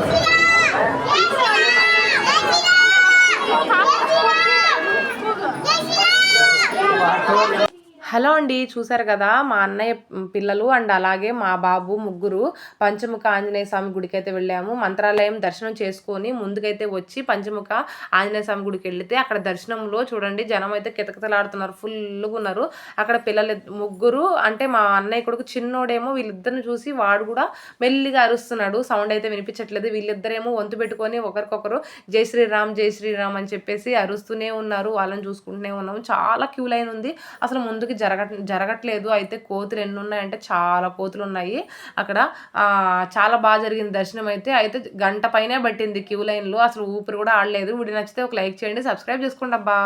예수야! 예수! Hello అండి చూసారు కదా మా అన్నయ్య పిల్లలు అండ్ అలాగే మా బాబు ముగ్గురు పంచముఖ ఆంజనేయ స్వామి గుడికి అయితే వెళ్ళాము. మంత్రాలయం దర్శనం చేసుకొని ముందుకైతే వచ్చి పంచముఖ ఆంజనేయ స్వామి గుడికి వెళితే అక్కడ దర్శనంలో చూడండి జనం అయితే కితకితలాడుతున్నారు ఫుల్గా ఉన్నారు. అక్కడ పిల్లలు ముగ్గురు అంటే మా అన్నయ్య కొడుకు చిన్నోడేమో వీళ్ళిద్దరిని చూసి వాడు కూడా మెల్లిగా అరుస్తున్నాడు. సౌండ్ అయితే వినిపించట్లేదు. వీళ్ళిద్దరేమో వంతు పెట్టుకొని ఒకరికొకరు జై శ్రీరామ్ జై శ్రీరామ్ అని చెప్పేసి అరుస్తూనే ఉన్నారు. వాళ్ళని చూసుకుంటూనే ఉన్నాము. చాలా క్యూ లైన్ ఉంది. అసలు ముందుకి జరగ జరగట్లేదు. అయితే కోతులు ఎన్ని ఉన్నాయంటే చాలా కోతులు ఉన్నాయి అక్కడ చాలా బాగా జరిగింది దర్శనం అయితే. అయితే గంట పైనే పట్టింది క్యూ లైన్లో. అసలు ఊపిరి కూడా ఆడలేదు. వీడియో నచ్చితే ఒక లైక్ చేయండి సబ్స్క్రైబ్ చేసుకోండి అబ్బా.